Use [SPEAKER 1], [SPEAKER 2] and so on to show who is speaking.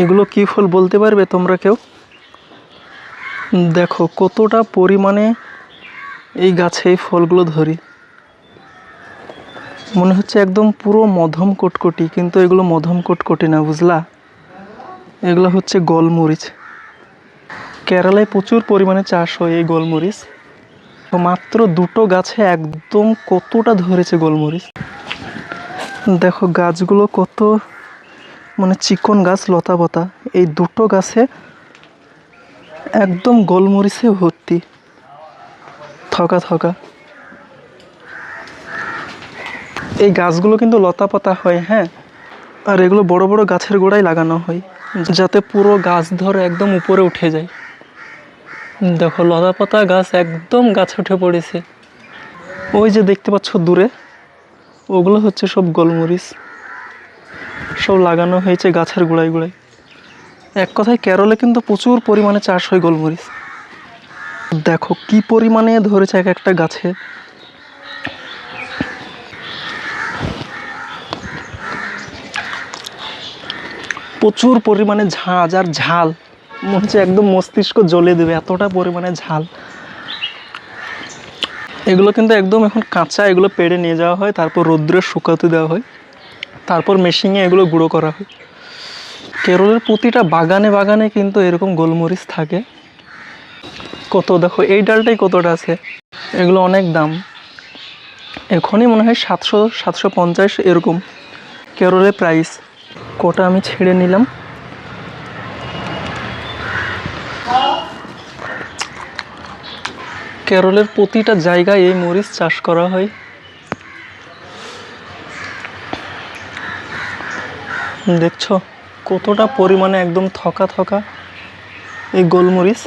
[SPEAKER 1] এগুলো কি ফল বলতে পারবে তোমরা কেউ? দেখো কতটা পরিমাণে এই গাছে এই ফলগুলো ধরি। মনে হচ্ছে একদম পুরো মধম কটকটি, কিন্তু এগুলো মধম কটকটি না, বুঝলা? এগুলো হচ্ছে গোলমরিচ। কেরালায় প্রচুর পরিমাণে চাষ হয় এই গোলমরিচ। তো মাত্র দুটো গাছে একদম কতটা ধরেছে গোলমরিচ? দেখো গাছগুলো কত মানে চিকন গাছ, লতা পাতা, এই দুটো গাছে একদম গোলমরিচে ভর্তি। থকা থকা এই গাছগুলো কিন্তু লতা পাতা হয় হ্যাঁ? আর এগুলো বড় বড় গাছের গোড়ায় লাগানো হয়, যাতে পুরো গাছ ধরে একদম উপরে উঠে যায়। দেখো, লতা পাতা গাছ একদম গাছে উঠে পড়েছে। ওই যে দেখতে পাচ্ছ দূরে, ওগুলো হচ্ছে সব গোলমরিচ। সব লাগানো হয়েছে গাছের গোড়ায় গোড়ায়। এক কথায় কেরলে কিন্তু প্রচুর পরিমাণে চাষ হয় গোলমরিচ। দেখো কি পরিমাণে ধরেছে এক একটা গাছে। প্রচুর পরিমাণে ঝাঁজ আর ঝাল। মনে হচ্ছে একদম মস্তিষ্ক জ্বলে দেবে, এতটা পরিমাণে ঝাল। এগুলো কিন্তু একদম এখন কাঁচা, এগুলো পেড়ে নিয়ে যাওয়া হয়, তারপর রৌদ্রে শুকাতে দেওয়া হয়। তারপর মেশিনে এগুলো গুঁড়ো করা হয়। কেরলের প্রতিটা বাগানে বাগানে কিন্তু এরকম গোলমরিচ থাকে। কত, দেখো, এই ডালটাই কতটা আছে? এগুলো অনেক দাম। এখনই মনে হয় সাতশো সাতশো পঞ্চাশ এরকম কেরলের প্রাইস কটা আমি ছেড়ে নিলাম। কেরলের প্রতিটা জায়গায় এই মরিচ চাষ করা হয়। দেখছ? কতটা পরিমাণে একদম থকা থকা এই গোলমরিচ।